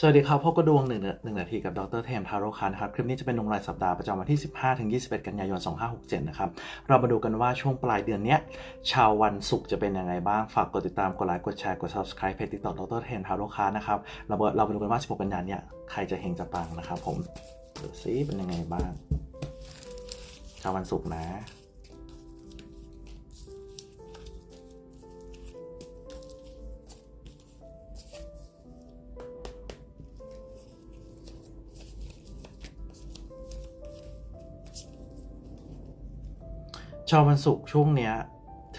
สวัสดีครับพบกับดวงหนึ่งหนึ่งนาทีกับดรเทมทาโรคันครับ คลิปนี้จะเป็นดวงรายสัปดาห์ประจำวันที่ 15 ถึง 21 กันยายน 2567 นะครับ เรามาดูกันว่าช่วงปลายเดือนนี้ชาววันศุกร์จะเป็นยังไงบ้าง ฝากกดติดตาม กดไลค์ กดแชร์ กด subscribe เพจติดต่อดรเทมทาโรคันนะครับ เราเรามาดูกันว่า 16 กันยายนเนี้ยใครจะเฮงจะปังนะครับผมดูซิเป็นยังไงบ้าง ชาววันศุกร์นะ ชาววันศุกร์ช่วงเนี้ย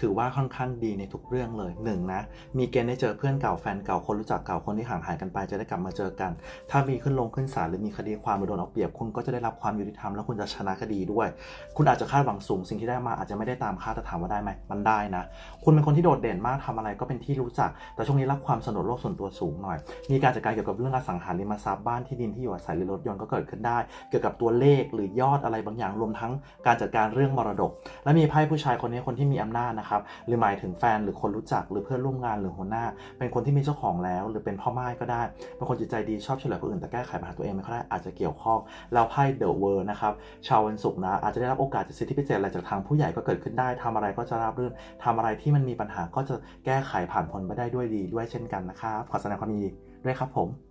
ถือว่าค่อนข้างดีในทุกเรื่องเลยหนึ่งนะ มีเกณฑ์ได้เจอเพื่อนเก่าแฟนเก่าคนรู้จักเก่าคนที่ห่างหายกันไปจะได้กลับมาเจอกัน ถ้ามีขึ้นลงขึ้นศาลหรือมีคดีความหรือโดนเอาเปรียบคุณก็จะได้รับความยุติธรรมแล้วคุณจะชนะคดีด้วย คุณอาจจะคาดหวังสูงสิ่งที่ได้มาอาจจะไม่ได้ตามคาดแต่ถามว่าได้ไหมมันได้นะ คุณเป็นคนที่โดดเด่นมากทำอะไรก็เป็นที่รู้จัก แต่ช่วงนี้รับความสนุกโลกส่วนตัวสูงหน่อย มีการจัดการเกี่ยวกับเรื่องอสังหาริมทรัพย์บ้านที่ดินที่อยู่อาศัยหรือรถยนต์ก็เกิดขึ้นได้ เกี่ยวกับตัวเลขหรือยอดอะไรบางอย่างรวมทั้งการจัดการเรื่องมรดก และมีไพ่ผู้ชายคนนี้คนที่มีอำนาจนะครับหรือหมายถึงแฟนหรือคนรู้จักหรือเพื่อนร่วมงานหรือหัวหน้า เป็นคนที่มีเจ้าของแล้ว หรือเป็นพ่อไม้ก็ได้เป็นคนจิตใจดีชอบช่วยเหลือคนอื่นแต่แก้ไขปัญหาตัวเองไม่ค่อยได้อาจจะเกี่ยวข้องแล้วไพ่เดอะเวิร์นะครับชาววันศุกร์นะอาจจะได้รับโอกาสจากสิทธิพิเศษอะไรจากทางผู้ใหญ่ก็เกิดขึ้นได้ทำอะไรก็จะราบรื่นทำอะไรที่มันมีปัญหาก็จะแก้ไขผ่านพ้นไปได้ด้วยดีด้วยเช่นกันนะครับขอแสดงความยินดีด้วยครับผม